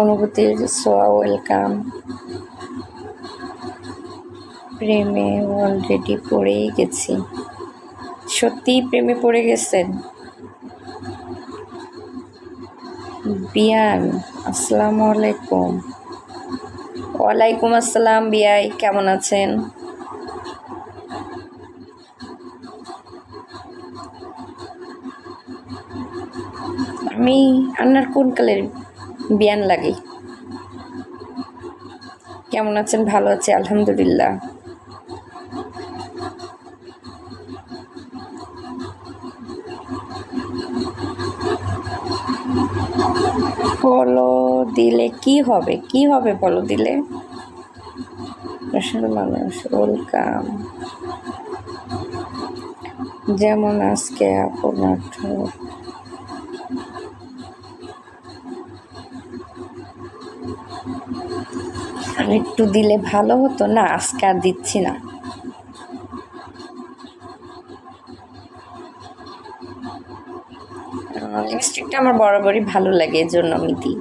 অনুভূতির সোয়া ওয়েলকাম। প্রেমে অলরেডি পড়েই গেছি। সত্যিই প্রেমে পড়ে গেছেন? বিয়ান, আসসালামু আলাইকুম। ওয়ালাইকুম আসসালাম বিয়াই, কেমন আছেন? আমি আপনার কোন কালের বিয়ান লাগে? কেমন আছেন? ভালো আছি, আলহামদুলিল্লাহ। বলো দিলে কি হবে? কি হবে বলো দিলে? আসলে মানুষ ওয়েলকাম যেমন আজকে আপনার একটু দিলে ভালো হতো না, আজকে আর দিচ্ছি না। লিপস্টিকটা আমার বরাবরই ভালো লাগে এর জন্য আমি দিই।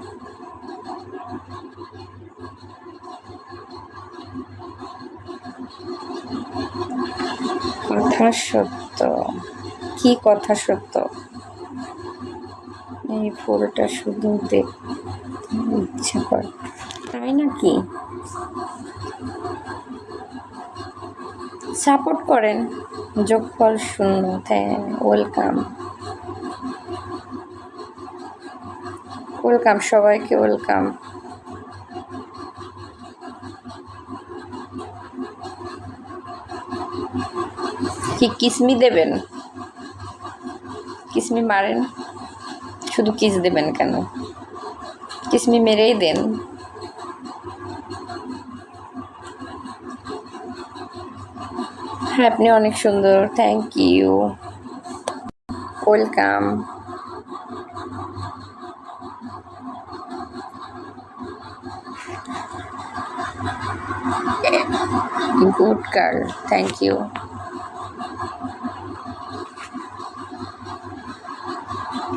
কথা সত্য। কি কথা সত্য? এই ফুলটা শুধু দেখতে ইচ্ছে করে। তাই নাকি? সাপোর্ট করেন। যোগফল শূন্য ওয়েলকাম। ওয়েলকাম, সবাইকে ওয়েলকাম। কি কিসমি দেবেন? কিসমি মারেন? শুধু কিস দেবেন কেন? কিসমি মেরেই দেন হ্যাঁ আপনি অনেক সুন্দর thank you welcome good girl thank you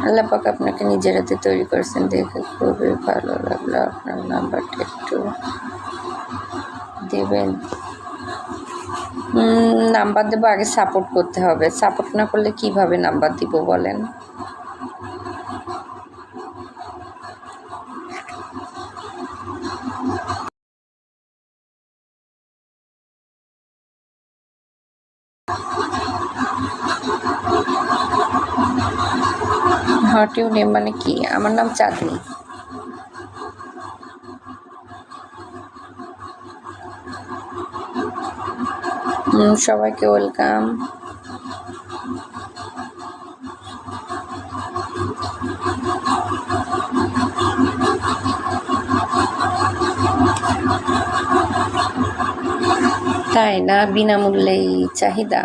আল্লাহ পাক আপনাকে নিজের হাতে তৈরি করেছেন। দেখে খুবই ভালো লাগল আপনার নাম্বারটা একটু দেবেন। নাম্বার দেবো, আগে সাপোর্ট করতে হবে। সাপোর্ট না করলে কীভাবে নাম্বার দিব বলেন? হট ইউ নেম মানে কি? আমার নাম চাঁদনি। সবাইকে ওয়েলকাম। তাই না? বিনামূল্যেই চাহিদা।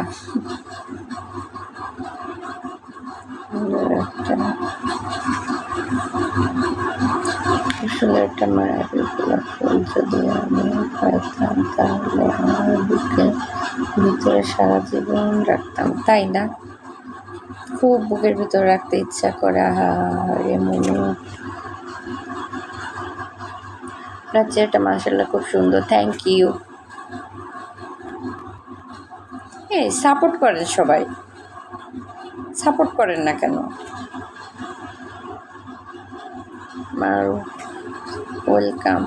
যদি আমি তাহলে আমার বুকের ভিতরে সারা জীবন রাখতাম তাই না? খুব বুকের ভিতরে রাখতে ইচ্ছা করে, আহা রে মনে। আপনার চেয়ারটা খুব সুন্দর থ্যাংক ইউ এই সাপোর্ট করেন সবাই। সাপোর্ট করেন না কেন? মারু ওয়েলকাম